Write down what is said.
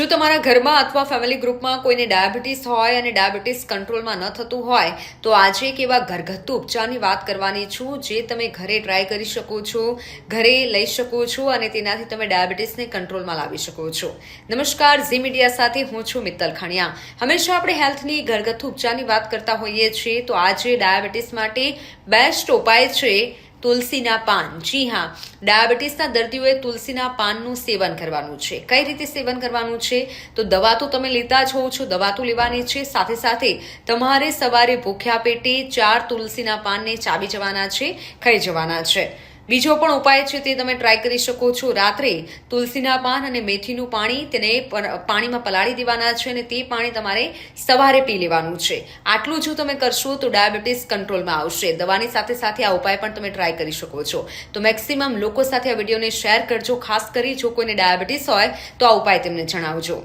જો તમારા ઘરમાં અથવા ફેમિલી ગ્રુપમાં કોઈને ડાયાબિટીસ હોય અને ડાયાબિટીસ કંટ્રોલમાં ન થતું હોય, તો આજે એક એવા ઘરગથ્થુ ઉપચારની વાત કરવાની છું, જે તમે ઘરે ટ્રાય કરી શકો છો, ઘરે લઈ શકો છો અને તેનાથી તમે ડાયાબિટીસને કંટ્રોલમાં લાવી શકો છો. નમસ્કાર, ઝી મીડિયા સાથે હું છું મિત્તલ ખાણિયા. હંમેશા આપણે હેલ્થની ઘરગથ્થુ ઉપચારની વાત કરતા હોઈએ છીએ, તો આજે ડાયાબિટીસ માટે બેસ્ટ ઉપાય છે તુલસીના પાન. જી હા, ડાયાબિટીસના દર્દીઓએ તુલસીના પાનનું સેવન કરવાનું છે. કઈ રીતે સેવન કરવાનું છે? તો દવા તો તમે લેતા જ હોવ છો, દવા તો લેવાની છે. સાથે સાથે તમારે સવારે ભૂખ્યા પેટે ચાર તુલસીના પાનને ચાવી જવાના છે, ખાઈ જવાના છે. બીજો પણ ઉપાય છે તે તમે ટ્રાય કરી શકો છો. રાત્રે તુલસીના પાન અને મેથીનું પાણી તેને પાણીમાં પલાળી દેવાના છે અને તે પાણી તમારે સવારે પી લેવાનું છે. આટલું જો તમે કરશો તો ડાયાબિટીસ કંટ્રોલમાં આવશે. દવાની સાથે સાથે આ ઉપાય પણ તમે ટ્રાય કરી શકો છો. તો મેક્સિમમ લોકો સાથે આ વિડીયોને શેર કરજો. ખાસ કરી જો કોઈને ડાયાબિટીસ હોય તો આ ઉપાય તેમને જણાવજો.